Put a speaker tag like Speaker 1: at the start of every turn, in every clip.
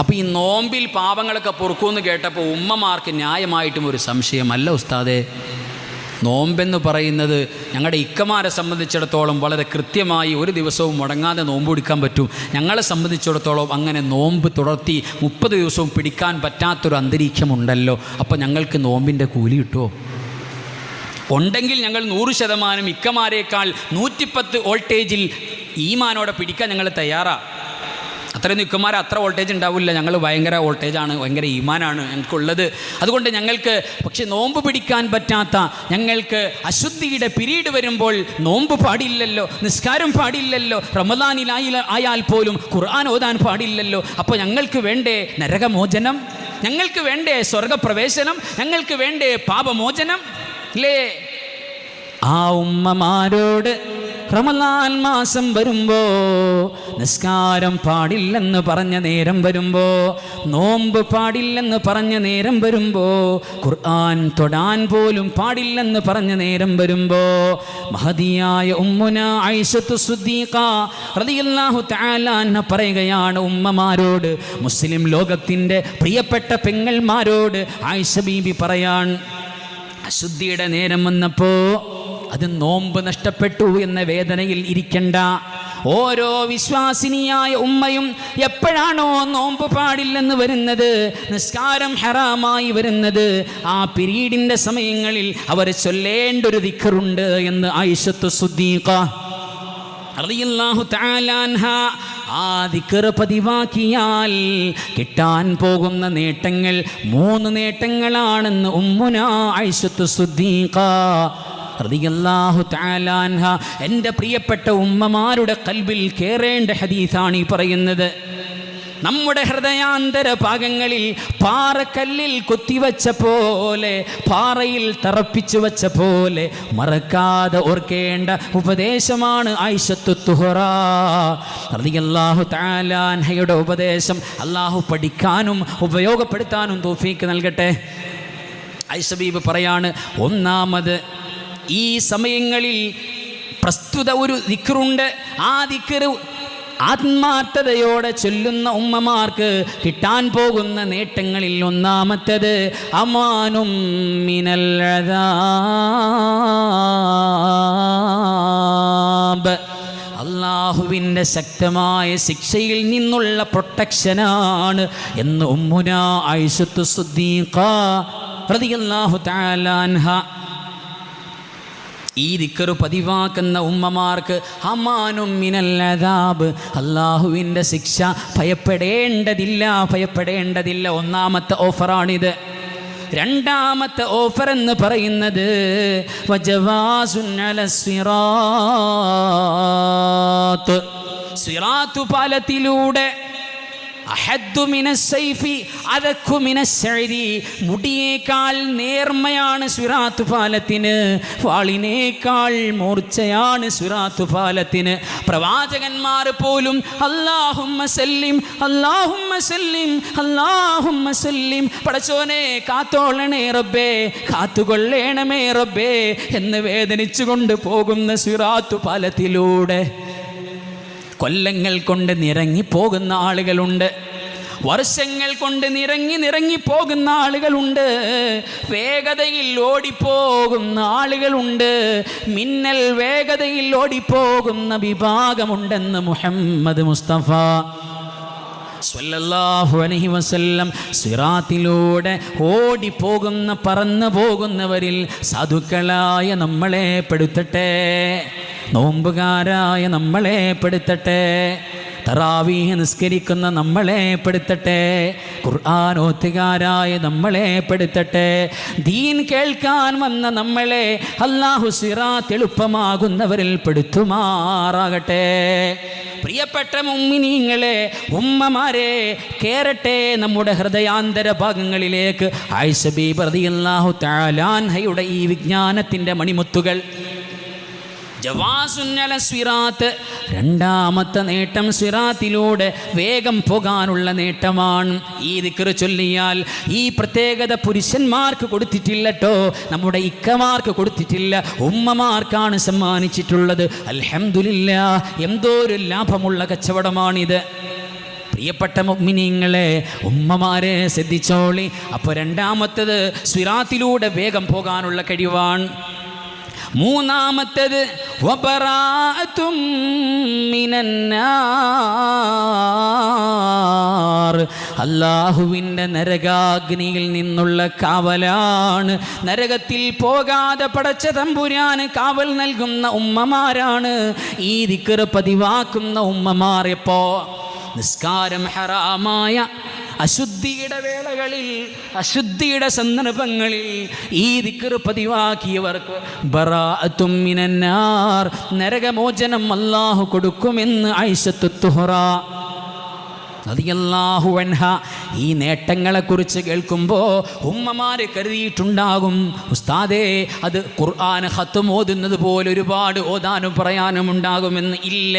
Speaker 1: അപ്പോൾ ഈ നോമ്പിൽ പാപങ്ങളൊക്കെ പൊറുക്കുമെന്ന് കേട്ടപ്പോൾ ഉമ്മമാർക്ക് ന്യായമായിട്ടും ഒരു സംശയമല്ല ഉസ്താദേ. നോമ്പെന്ന് പറയുന്നത് ഞങ്ങളുടെ ഇക്കമാരെ സംബന്ധിച്ചിടത്തോളം വളരെ കൃത്യമായി ഒരു ദിവസവും മുടങ്ങാതെ നോമ്പ് പിടിക്കാൻ പറ്റും. ഞങ്ങളെ സംബന്ധിച്ചിടത്തോളം അങ്ങനെ നോമ്പ് തുടർത്തി മുപ്പത് ദിവസവും പിടിക്കാൻ പറ്റാത്തൊരു അന്തരീക്ഷമുണ്ടല്ലോ. അപ്പോൾ ഞങ്ങൾക്ക് നോമ്പിന്റെ കൂലി കിട്ടുമോ ഉണ്ടെങ്കിൽ ഞങ്ങൾ നൂറ് ശതമാനം ഇക്കമാരേക്കാൾ നൂറ്റിപ്പത്ത് വോൾട്ടേജിൽ ഈമാനോടെ പിടിക്കാൻ ഞങ്ങൾ തയ്യാറാണ് അത്രയും നിൽക്കുമാർ അത്ര വോൾട്ടേജ് ഉണ്ടാവില്ല. ഞങ്ങൾ ഭയങ്കര വോൾട്ടേജാണ് ഭയങ്കര ഈമാനാണ് ഞങ്ങൾക്കുള്ളത്. അതുകൊണ്ട് ഞങ്ങൾക്ക് പക്ഷെ നോമ്പ് പിടിക്കാൻ പറ്റാത്ത ഞങ്ങൾക്ക് അശുദ്ധിയുടെ പിരീഡ് വരുമ്പോൾ നോമ്പ് പാടില്ലല്ലോ നിസ്കാരം പാടില്ലല്ലോ റമദാനിലായി ആയാൽ പോലും ഖുർആൻ ഓതാൻ പാടില്ലല്ലോ. അപ്പോൾ ഞങ്ങൾക്ക് വേണ്ടേ നരകമോചനം? ഞങ്ങൾക്ക് വേണ്ടേ സ്വർഗപ്രവേശനം? ഞങ്ങൾക്ക് വേണ്ടേ പാപമോചനം? ഇല്ലേ ആ ഉമ്മമാരോട് റമലാൻ മാസം വരുമ്പോ നിസ്കാരം പാടില്ലെന്ന് പറഞ്ഞ നേരം വരുമ്പോ നോമ്പ് പാടില്ലെന്ന് പറഞ്ഞ നേരം വരുമ്പോ ഖുർആൻ തൊടാൻ പോലും പാടില്ലെന്ന് പറഞ്ഞ നേരം വരുമ്പോ മഹതിയായ ഉമ്മുന ഐഷത്തു സുദ്ദീഖ റളിയല്ലാഹു തആല അൻഹ പറയുകയാണ് ഉമ്മമാരോട് മുസ്ലിം ലോകത്തിന്റെ പ്രിയപ്പെട്ട പെങ്ങൾമാരോട് ആയിഷ ബീബി പറയാൻ അശുദ്ധിയുടെ നേരം വന്നപ്പോ അത് നോമ്പ് നഷ്ടപ്പെട്ടു എന്ന വേദനയിൽ ഇരിക്കണ്ട. ഓരോ വിശ്വാസിനിയായ ഉമ്മയും എപ്പോഴാണോ നോമ്പ് പാടില്ലെന്ന് വരുന്നത്? നിസ്കാരം ഹറാമായി വരുന്നത്. ആ പിരീഡിന്റെ സമയങ്ങളിൽ അവർ ചൊല്ലേണ്ട ഒരു ദിക്കറുണ്ട് എന്ന് ആയിഷത്ത് സുദ്ദീഖ ആ പതിവാക്കിയാൽ കിട്ടാൻ പോകുന്ന നേട്ടങ്ങൾ മൂന്ന് നേട്ടങ്ങളാണെന്ന് ഉമ്മുന ഐശത്ത് സുദ്ദീഖ റളിയല്ലാഹു എന്റെ പ്രിയപ്പെട്ട ഉമ്മമാരുടെ കൽബിൽ കേറേണ്ട ഹദീസാണ് ഈ പറയുന്നത്. നമ്മുടെ ഹൃദയാന്തര ഭാഗങ്ങളിൽ പാറക്കല്ലിൽ കൊത്തിവച്ച പോലെ പാറയിൽ തറപ്പിച്ചു വച്ച പോലെ മറക്കാതെ ഓർക്കേണ്ട ഉപദേശമാണ് അൻഹയുടെ ഉപദേശം അള്ളാഹു പഠിക്കാനും ഉപയോഗപ്പെടുത്താനും തോഫീക്ക് നൽകട്ടെ. ഐഷബീബ് പറയാണ് ഒന്നാമത് ഈ സമയങ്ങളിൽ പ്രസ്തുത ഒരു ദിക്കറുണ്ട് ആ ദിക്റ് ആത്മാർത്ഥതയോടെ ചൊല്ലുന്ന ഉമ്മമാർക്ക് കിട്ടാൻ പോകുന്ന നേട്ടങ്ങളിൽ ഒന്നാമത്തത് അമാനും മിനൽ അദാബ്. അള്ളാഹുവിന്റെ ശക്തമായ ശിക്ഷയിൽ നിന്നുള്ള പ്രൊട്ടക്ഷനാണ് എന്ന് ഉമ്മുന ഐഷത്തു സുദ്ദീഖ പ്രതി തആല അൻഹ ഈ ദിക്കറു പതിവാക്കുന്ന ഉമ്മമാർക്ക് ഹമാനും മിനല്ലതാബ് അള്ളാഹുവിന്റെ ശിക്ഷ ഭയപ്പെടേണ്ടതില്ല ഭയപ്പെടേണ്ടതില്ല. ഒന്നാമത്തെ ഓഫറാണിത്. രണ്ടാമത്തെ ഓഫർ എന്ന് പറയുന്നത് സിറാത്ത്. സിറാത്തു പാലത്തിലൂടെ മുടിയേക്കാൾ നേർമയാണ് സിറാത്തു പാലത്തിന് വാളിനേക്കാൾ മൂർച്ചയാണ് സിറാത്തു പാലത്തിന്. പ്രവാചകന്മാർ പോലും അല്ലാഹുമ്മ സല്ലിം അല്ലാഹുമ്മ സല്ലിം അല്ലാഹുമ്മ സല്ലിം. പടച്ചോനെ കാത്തോളണേ റബ്ബേ കാത്തുകൊള്ളേണമേ റബ്ബേ എന്ന് വേദനിച്ചുകൊണ്ട് പോകുന്ന സിറാത്തു പാലത്തിലൂടെ. കൊല്ലങ്ങൾ കൊണ്ട് നിറങ്ങി പോകുന്ന ആളുകളുണ്ട്. വർഷങ്ങൾ കൊണ്ട് നിറങ്ങി നിറങ്ങി പോകുന്ന ആളുകളുണ്ട്. വേഗതയിൽ ഓടിപ്പോകുന്ന ആളുകളുണ്ട്. മിന്നൽ വേഗതയിൽ ഓടിപ്പോകുന്ന വിഭാഗമുണ്ടെന്ന് മുഹമ്മദ് മുസ്തഫ സ്വല്ലല്ലാഹു അലൈഹി വസല്ലം സിറാത്തിലൂടെ ഓടിപ്പോകുന്ന പറന്നു പോകുന്നവരിൽ സാധുക്കളായ നമ്മളെ പെടുത്തട്ടെ. നോമ്പുകാരായ നമ്മളെ പെടുത്തട്ടെ. തറാവീഹ് നിസ്കരിക്കുന്ന നമ്മളെ പെടുത്തട്ടെ. ഖുർആൻ ഓത്തുകാരായ നമ്മളെ പെടുത്തട്ടെ. ദീൻ കേൾക്കാൻ വന്ന നമ്മളെ അല്ലാഹു സിറാ എളുപ്പമാകുന്നവരിൽ പെടുത്തുമാറാകട്ടെ. പ്രിയപ്പെട്ട മുമ്മിനീങ്ങളെ ഉമ്മമാരെ കേറട്ടെ. നമ്മുടെ ഹൃദയാന്തര ഭാഗങ്ങളിലേക്ക്. ആയിഷബി പ്രതിയല്ലാഹു താലാൻഹയുടെ ഈ വിജ്ഞാനത്തിന്റെ മണിമുത്തുകൾ. സ്വിറാത്ത് രണ്ടാമത്തെ നേട്ടം സ്വിറാത്തിലൂടെ വേഗം പോകാനുള്ള നേട്ടമാണ്. ഈ ദിക്കറ് ചൊല്ലിയാൽ ഈ പ്രത്യേകത പുരുഷന്മാർക്ക് കൊടുത്തിട്ടില്ലട്ടോ. നമ്മുടെ ഇക്കമാർക്ക് കൊടുത്തിട്ടില്ല. ഉമ്മമാർക്കാണ് സമ്മാനിച്ചിട്ടുള്ളത്. അലഹമില്ല എന്തോ ഒരു ലാഭമുള്ള കച്ചവടമാണിത്. പ്രിയപ്പെട്ട മുഗ്മിനിങ്ങളെ ഉമ്മമാരെ ശ്രദ്ധിച്ചോളി. അപ്പോൾ രണ്ടാമത്തത് സ്വിറാത്തിലൂടെ വേഗം പോകാനുള്ള കഴിവാണ്. മൂന്നാമത്തത് അള്ളാഹുവിന്റെ നരകാഗ്നിയിൽ നിന്നുള്ള കാവലാണ്. നരകത്തിൽ പോകാതെ പടച്ച തമ്പുരാന് കാവൽ നൽകുന്ന ഉമ്മമാരാണ്. ഈ ദിക്കറ് പതിവാക്കുന്ന ഉമ്മമാർ എപ്പോ നിസ്കാരം ഹറാമായ അശുദ്ധിയുടെ വേളകളിൽ അശുദ്ധിയുടെ സന്ദർഭങ്ങളിൽ ഈ ദിക്കർ പതിവാക്കിയവർക്ക് ബറാഅത്തും മിനന്നാർ നരകമോചനം അല്ലാഹു കൊടുക്കുമെന്ന് ഐശത്തു അൻഹ ഈ നേട്ടങ്ങളെക്കുറിച്ച് കേൾക്കുമ്പോൾ ഉമ്മമാർ കരുതിയിട്ടുണ്ടാകും ഉസ്താദേ അത് ഖുർആൻ ഹത്തും ഓതുന്നത് പോലെ ഒരുപാട് ഓതാനും പറയാനും ഉണ്ടാകുമെന്ന് ഇല്ല.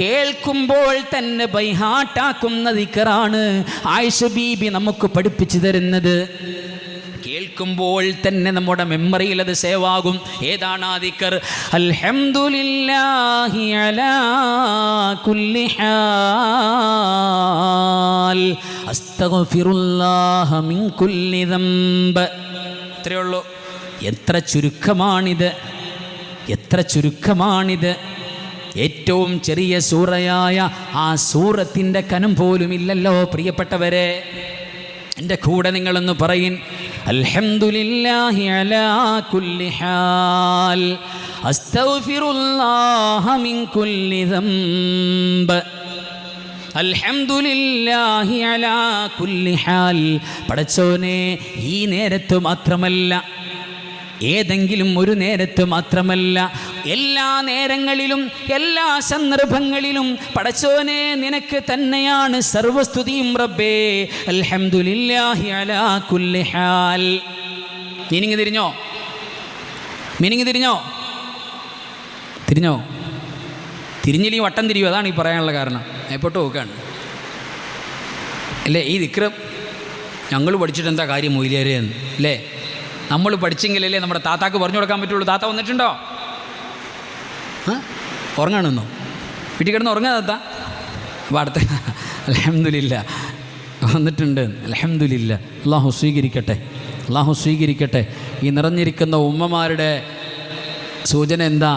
Speaker 1: കേൾക്കുമ്പോൾ തന്നെ ബൈഹാട്ടാക്കുന്ന ദിക്കറാണ് ആയിഷ ബീബി നമുക്ക് പഠിപ്പിച്ചു തരുന്നത്. കേൾക്കുമ്പോൾ തന്നെ നമ്മുടെ മെമ്മറിയിൽ അത് സേവാകും. ഏതാണ് ആ ദിക്കർ അൽഹംദുലില്ലാഹി അലാ കുല്ലി ഹാൽ. അസ്തഗ്ഫിറുല്ലാഹ മിൻ കുല്ലി ഇത്രയേ ഉള്ളൂ എത്ര ചുരുക്കമാണിത്. എത്ര ചുരുക്കമാണിത്. ഏറ്റവും ചെറിയ സൂറയായ ആ സൂറത്തിന്റെ കനം പോലും ഇല്ലല്ലോ പ്രിയപ്പെട്ടവരെ. എന്റെ കൂടെ നിങ്ങളൊന്ന് പറയിൻ അൽഹംദുലില്ലാഹി അലാ കുല്ലി ഹാൽ. അസ്തഗ്ഫിറുല്ലാഹ മിൻ കുല്ലി അൽഹംദുലില്ലാഹി അലാ കുല്ലി ഹാൽ. പടച്ചോനെ ഈ നേരത്ത് മാത്രമല്ല ഏതെങ്കിലും ഒരു നേരത്ത് മാത്രമല്ല എല്ലാ നേരങ്ങളിലും എല്ലാ സന്ദർഭങ്ങളിലും പടച്ചോനെ നിനക്ക് തന്നെയാണ് സർവസ്തുതിയും റബ്ബേ. അൽഹംദുലില്ലാഹി അലാ കുല്ലി മീനിങ് തിരിഞ്ഞോ? മീനിങ് തിരിഞ്ഞോ? തിരിഞ്ഞോ? തിരിഞ്ഞില്ലെങ്കിൽ വട്ടം തിരിയും അതാണ് ഈ പറയാനുള്ള കാരണം. എപ്പോട്ട് നോക്കുകയാണ് അല്ലേ ഈ വിക്രം ഞങ്ങൾ പഠിച്ചിട്ട് എന്താ കാര്യം മൊയിലേരെയെന്ന് അല്ലേ? നമ്മൾ പഠിച്ചെങ്കിലല്ലേ നമ്മുടെ താത്താക്ക് പറഞ്ഞു കൊടുക്കാൻ പറ്റുള്ളൂ. താത്ത വന്നിട്ടുണ്ടോ? ഉറങ്ങാണെന്നോ? വീട്ടിൽ കിടന്ന് ഉറങ്ങാ താത്ത? അപ്പോൾ അടുത്ത അലഹമില്ല വന്നിട്ടുണ്ട്. അലഹമില്ല അള്ളാഹു സ്വീകരിക്കട്ടെ. അള്ളാഹു സ്വീകരിക്കട്ടെ. ഈ നിറഞ്ഞിരിക്കുന്ന ഉമ്മമാരുടെ സൂചന എന്താ?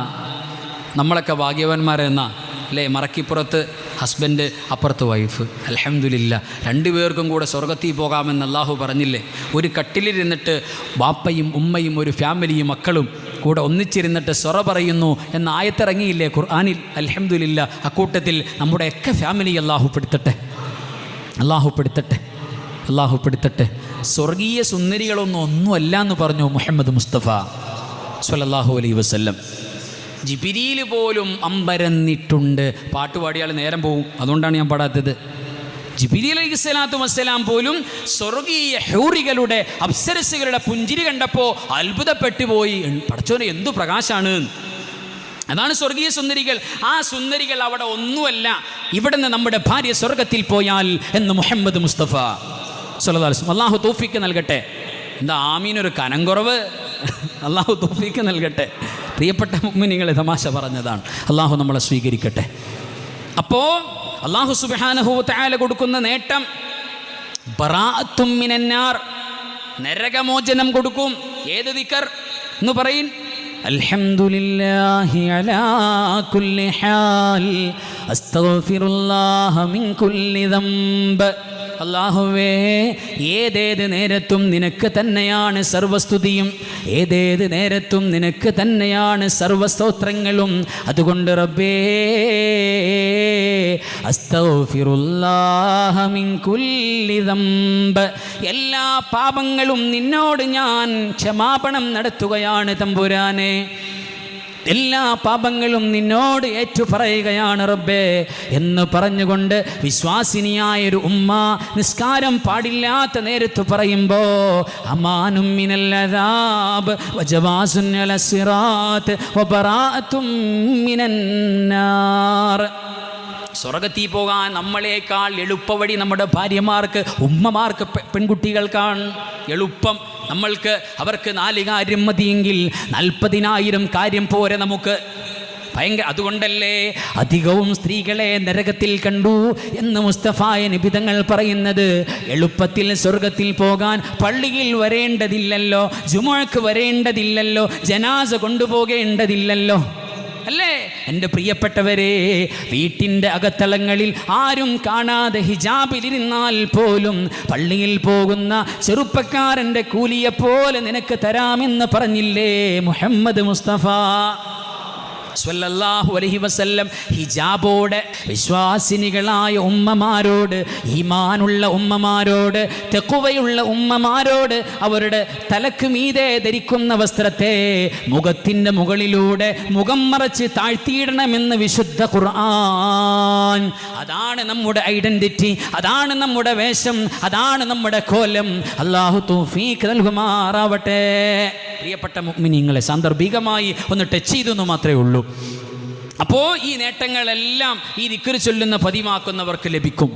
Speaker 1: നമ്മളൊക്കെ ഭാഗ്യവാന്മാരെന്നാ. അല്ലേ? മറക്കിപ്പുറത്ത് ഹസ്ബൻഡ് അപ്പുറത്ത് വൈഫ്. അലഹമില്ല രണ്ടുപേർക്കും കൂടെ സ്വർഗത്തിൽ പോകാമെന്ന് അള്ളാഹു പറഞ്ഞില്ലേ? ഒരു കട്ടിലിരുന്നിട്ട് ബാപ്പയും ഉമ്മയും ഒരു ഫാമിലിയും മക്കളും കൂടെ ഒന്നിച്ചിരുന്നിട്ട് സ്വറ പറയുന്നു എന്ന ആയത്തിറങ്ങിയില്ലേ ഖുർആാനിൽ? അലഹമില്ല അക്കൂട്ടത്തിൽ നമ്മുടെയൊക്കെ ഫാമിലി അള്ളാഹു പെടുത്തട്ടെ. അള്ളാഹു പെടുത്തട്ടെ. അള്ളാഹു പെടുത്തട്ടെ. സ്വർഗീയ സുന്ദരികളൊന്നും ഒന്നുമല്ല എന്ന് പറഞ്ഞു മുഹമ്മദ് മുസ്തഫ സ്വലല്ലാഹു അലൈ വസല്ലം. ജിബിരിയിൽ പോലും അമ്പരന്നിട്ടുണ്ട്. പാട്ടുപാടിയാൽ നേരം പോവും. അതുകൊണ്ടാണ് ഞാൻ പാടാത്തത്. ജിബിരി അലൈഹി സ്വലാത്തു വസ്സലാം പോലും സ്വർഗീയ ഹൗറികളുടെ അപ്സരസുകളുടെ പുഞ്ചിരി കണ്ടപ്പോൾ അത്ഭുതപ്പെട്ടു പോയി. പടച്ചോനെ എന്തു പ്രകാശാണ്? അതാണ് സ്വർഗീയ സുന്ദരികൾ. ആ സുന്ദരികൾ അവിടെ ഒന്നുമല്ല. ഇവിടുന്ന് നമ്മുടെ ഭാര്യ സ്വർഗത്തിൽ പോയാൽ എന്ന് മുഹമ്മദ് മുസ്തഫ സുലതാൽസം അള്ളാഹു തോഫിക്ക് നൽകട്ടെ. എന്താ ആമീനൊരു കനം കുറവ്? അള്ളാഹു തോഫിക്ക് നൽകട്ടെ. പ്രിയപ്പെട്ട മുഗ്മിനിങ്ങളെ തമാശ പറഞ്ഞതാണ്. അള്ളാഹു നമ്മളെ സ്വീകരിക്കട്ടെ. അപ്പോൾ അള്ളാഹു സുബാനഹു താല കൊടുക്കുന്ന നേട്ടം ബറാത്തുമ്മിനാർ നരകമോചനം കൊടുക്കും. ഏത് ദിക്കർ എന്ന് പറയും? അൽഹംദുലില്ലാഹി كل കുല്ലി أستغفر അസ്തഗ്ഫിറുല്ലാഹ മിൻ കുല്ലി ذنب അള്ളാഹുവേ ഏതേത് നേരത്തും നിനക്ക് തന്നെയാണ് സർവസ്തുതിയും. ഏതേത് നേരത്തും നിനക്ക് തന്നെയാണ് സർവസ്തോത്രങ്ങളും. അതുകൊണ്ട് റബ്ബേ എല്ലാ പാപങ്ങളും നിന്നോട് ഞാൻ ക്ഷമാപണം നടത്തുകയാണ് തമ്പുരാനെ. എല്ലാ പാപങ്ങളും നിന്നോട് ഏറ്റുപറയുകയാണ് റബ്ബേ എന്ന് പറഞ്ഞുകൊണ്ട് വിശ്വാസിനിയായൊരു ഉമ്മ നിസ്കാരം പാടില്ലാത്ത നേരത്ത് പറയുമ്പോ അമാനും മിനല്ലദാബ് വജവാസുൻ അല സിറാത്ത് മിനന്നാർ സ്വർഗത്തിൽ പോകാൻ നമ്മളെക്കാൾ എളുപ്പവഴി നമ്മുടെ ഭാര്യമാർക്ക് ഉമ്മമാർക്ക് പെൺകുട്ടികൾക്കാണ് എളുപ്പം. നമ്മൾക്ക് അവർക്ക് നാല് കാര്യം മതിയെങ്കിൽ നാൽപ്പതിനായിരം കാര്യം പോരെ നമുക്ക്. ഭയങ്കര അതുകൊണ്ടല്ലേ അധികവും സ്ത്രീകളെ നരകത്തിൽ കണ്ടു എന്ന് മുസ്തഫായ നിബിതങ്ങൾ പറയുന്നത്. എളുപ്പത്തിൽ സ്വർഗത്തിൽ പോകാൻ പള്ളിയിൽ വരേണ്ടതില്ലല്ലോ ജുമുഴക്ക് വരേണ്ടതില്ലല്ലോ ജനാസ കൊണ്ടുപോകേണ്ടതില്ലല്ലോ. അല്ലേ? എന്റെ പ്രിയപ്പെട്ടവരെ വീട്ടിന്റെ അകത്തളങ്ങളിൽ ആരും കാണാതെ ഹിജാബിലിരുന്നാൽ പോലും പള്ളിയിൽ പോകുന്ന ചെറുപ്പക്കാരന്റെ കൂലിയെപ്പോലെ നിനക്ക് തരാമെന്ന് പറഞ്ഞില്ലേ മുഹമ്മദ് മുസ്തഫ? സ്വല്ലല്ലാഹു അലൈഹി വസല്ലം ഹിജാബോടെ വിശ്വാസിനികളായ ഉമ്മമാരോട് ഈമാനുള്ള ഉമ്മമാരോട് തെക്കുവയുള്ള ഉമ്മമാരോട് അവരുടെ തലക്ക് മീതെ ധരിക്കുന്ന വസ്ത്രത്തെ മുഖത്തിന്റെ മുകളിലൂടെ മുഖം മറച്ച് താഴ്ത്തിയിടണമെന്ന് വിശുദ്ധ ഖുർആൻ. അതാണ് നമ്മുടെ ഐഡന്റിറ്റി അതാണ് നമ്മുടെ വേഷം അതാണ് നമ്മുടെ കോലം. അള്ളാഹു തൗഫീഖ് നൽകുമാറാവട്ടെ. പ്രിയപ്പെട്ട മുഗ്മിനിങ്ങളെ സാന്ദർഭികമായി ഒന്ന് ടച്ച് ചെയ്തു എന്ന് മാത്രമേ ഉള്ളൂ. അപ്പോൾ ഈ നേട്ടങ്ങളെല്ലാം ഈ നിക്കരി ചൊല്ലുന്ന പതിവാക്കുന്നവർക്ക് ലഭിക്കും.